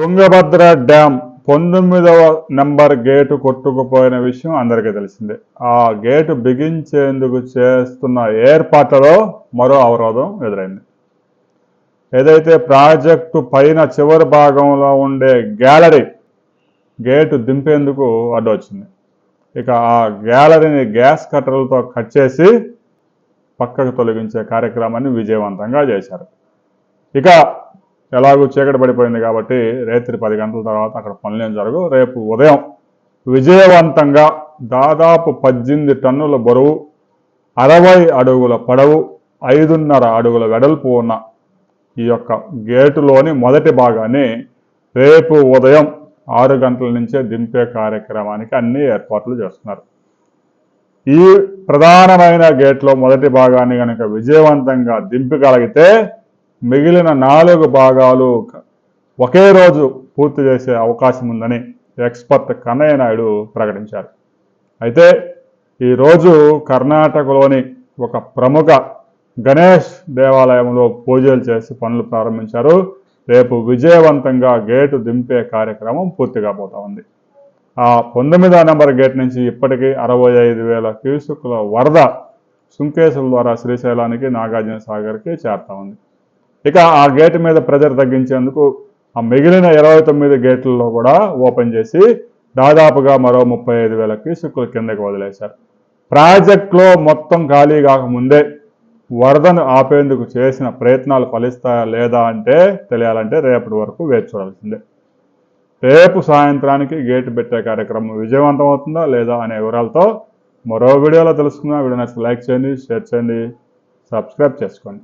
Tungabhadra dam పంతొమ్మిదవ number gate కొట్టుకుపోయిన విషయం అందరికీ తెలిసిందే. ఆ గేటు బిగించేందుకు చేస్తున్న ఏర్పాట్లలో మరో అవరోధం ఎదురైంది. ఏదైతే ప్రాజెక్టు పైన చివరి భాగంలో ఉండే గ్యాలరీ గేటు దింపేందుకు అడ్డొచ్చింది ఇక ఆ గ్యాలరీని గ్యాస్ కట్టర్లతో కట్ చేసి పక్కకు తొలగించే కార్యక్రమాన్ని విజయవంతంగా చేశారు. ఇక ఎలాగో చీకటి పడిపోయింది కాబట్టి రాత్రి పది గంటల తర్వాత అక్కడ పనులేం జరగవు. రేపు ఉదయం విజయవంతంగా దాదాపు పద్దెనిమిది టన్నుల బరువు అరవై అడుగుల పొడవు ఐదున్నర అడుగుల వెడల్పు ఉన్న ఈ యొక్క గేటులోని మొదటి భాగాన్ని రేపు ఉదయం ఆరు గంటల నుంచే దింపే కార్యక్రమానికి అన్ని ఏర్పాట్లు చేస్తున్నారు. ఈ ప్రధానమైన గేట్లో మొదటి భాగాన్ని కనుక విజయవంతంగా దింపగలిగితే మిగిలిన నాలుగు భాగాలు ఒకే రోజు పూర్తి చేసే అవకాశం ఉందని ఎక్స్పర్ట్ కన్నయ్య నాయుడు ప్రకటించారు. అయితే ఈరోజు కర్ణాటకలోని ఒక ప్రముఖ గణేష్ దేవాలయంలో పూజలు చేసి పనులు ప్రారంభించారు. రేపు విజయవంతంగా గేటు దింపే కార్యక్రమం పూర్తిగా పోతా ఉంది. ఆ పంతొమ్మిదో నెంబర్ గేట్ నుంచి ఇప్పటికీ అరవై ఐదు వేల క్యూసుకుల వరద సుంకేశుల ద్వారా శ్రీశైలానికి నాగార్జున సాగర్కి చేరుతా ఉంది. ఇక ఆ గేటు మీద ప్రెజర్ తగ్గించేందుకు ఆ మిగిలిన ఇరవై తొమ్మిది గేట్లలో కూడా ఓపెన్ చేసి దాదాపుగా మరో ముప్పై ఐదు వేల క్యూసుకుల కిందకి వదిలేశారు. ప్రాజెక్టులో మొత్తం ఖాళీ కాకముందే వరదను ఆపేందుకు చేసిన ప్రయత్నాలు ఫలిస్తాయా లేదా అంటే తెలియాలంటే రేపటి వరకు వేచి చూడాల్సిందే. రేపు సాయంత్రానికి గేటు పెట్టే కార్యక్రమం విజయవంతం అవుతుందా లేదా అనే వివరాలతో మరో వీడియోలో తెలుసుకుందాం. వీడియో నచ్చితే లైక్ చేయండి షేర్ చేయండి సబ్స్క్రైబ్ చేసుకోండి.